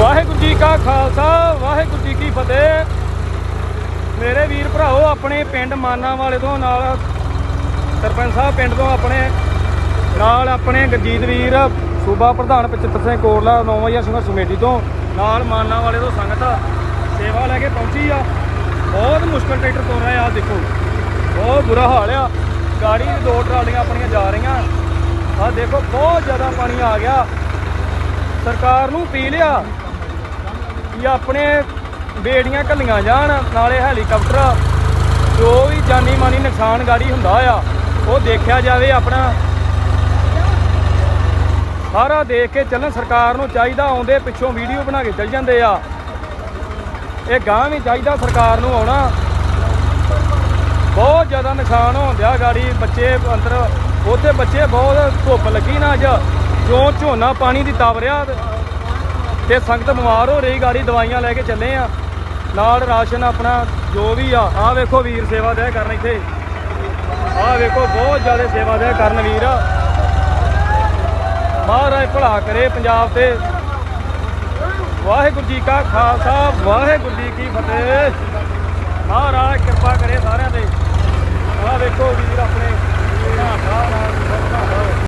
ਵਾਹਿਗੁਰੂ ਜੀ ਕਾ ਖਾਲਸਾ, ਵਾਹਿਗੁਰੂ ਜੀ ਕੀ ਫਤਿਹ। ਮੇਰੇ ਵੀਰ ਭਰਾਓ, ਆਪਣੇ ਪਿੰਡ ਮਾਨਾ ਵਾਲੇ ਤੋਂ ਨਾਲ ਸਰਪੰਚ ਸਾਹਿਬ ਪਿੰਡ ਤੋਂ ਆਪਣੇ, ਨਾਲ ਆਪਣੇ ਗਰਜੀਤ ਵੀਰ, ਸੂਬਾ ਪ੍ਰਧਾਨ ਪਚਿੱਤਰ ਸਿੰਘ ਕੋਰਲਾ ਨੌਵਾਂ ਸੰਘਰਸ਼ ਕਮੇਟੀ ਤੋਂ ਨਾਲ ਮਾਨਾ ਵਾਲੇ ਤੋਂ ਸੰਗਤ ਸੇਵਾ ਲੈ ਕੇ ਪਹੁੰਚੀ ਆ। ਬਹੁਤ ਮੁਸ਼ਕਲ ਟਰੈਕਟਰ ਤੋਂ ਰਿਹਾ ਆ ਦੇਖੋ। ਬਹੁਤ ਬੁਰਾ ਹਾਲ ਆ। ਗਾੜੀ ਦੀ ਦੋ ਟਰਾਲੀਆਂ ਆਪਣੀਆਂ ਜਾ ਰਹੀਆਂ। ਆ ਦੇਖੋ, ਬਹੁਤ ਜ਼ਿਆਦਾ ਪਾਣੀ ਆ ਗਿਆ। ਸਰਕਾਰ ਨੂੰ ਪੀ ਲਿਆ ਕਿ ਆਪਣੇ ਬੇੜੀਆਂ ਘੱਲੀਆਂ ਜਾਣ, ਨਾਲੇ ਹੈਲੀਕਾਪਟਰ, ਜੋ ਵੀ ਜਾਨੀ ਮਾਨੀ ਨੁਕਸਾਨ ਗਾੜੀ ਹੁੰਦਾ ਆ, ਉਹ ਦੇਖਿਆ ਜਾਵੇ ਆਪਣਾ। ਸਾਰਾ ਦੇਖ ਕੇ ਚੱਲਣ, ਸਰਕਾਰ ਨੂੰ ਚਾਹੀਦਾ ਆਉਂਦੇ ਪਿੱਛੋਂ ਵੀਡੀਓ ਬਣਾ ਕੇ ਚੱਲ ਜਾਂਦੇ ਆ। ਇਹ ਗਾਂ ਵੀ ਚਾਹੀਦਾ ਸਰਕਾਰ ਨੂੰ ਆਉਣਾ। ਬਹੁਤ ਜ਼ਿਆਦਾ ਨੁਕਸਾਨ ਹੋਣ ਡਿਆ ਗਾੜੀ, ਬੱਚੇ ਅੰਦਰ ਉੱਥੇ ਬੱਚੇ ਬਹੁਤ ਧੁੱਪ ਲੱਗੀ ਨਾ ਅੱਜ। ਜੋ ਝੋਨਾ ਪਾਣੀ ਦੀ ਤਵ ਰਿਹਾ ਤੇ- ਸੰਗਤ ਬਿਮਾਰ ਹੋ ਰਹੀ, ਗਾੜੀ ਦਵਾਈਆਂ ਲੈ ਕੇ ਚੱਲੇ ਆ। ਨਾਲ ਰਾਸ਼ਨ ਆਪਣਾ, ਜੋ ਵੀ ਆ, ਆਹ ਵੇਖੋ ਵੀਰ ਸੇਵਾ ਦੇ ਕਰਨ ਇੱਥੇ। ਆਹ ਵੇਖੋ, ਬਹੁਤ ਜ਼ਿਆਦਾ ਸੇਵਾ ਦੇ ਕਰਨ ਵੀਰ। ਮਹਾਰਾਜ ਭਲਾ ਕਰੇ ਪੰਜਾਬ ਤੇ। ਵਾਹਿਗੁਰੂ ਜੀ ਕਾ ਖਾਲਸਾ, ਵਾਹਿਗੁਰੂ ਜੀ ਕੀ ਫਤਿਹ। ਮਹਾਰਾਜ ਕਿਰਪਾ ਕਰੇ ਸਾਰਿਆਂ ਤੇ। ਆਹ ਵੇਖੋ ਵੀਰ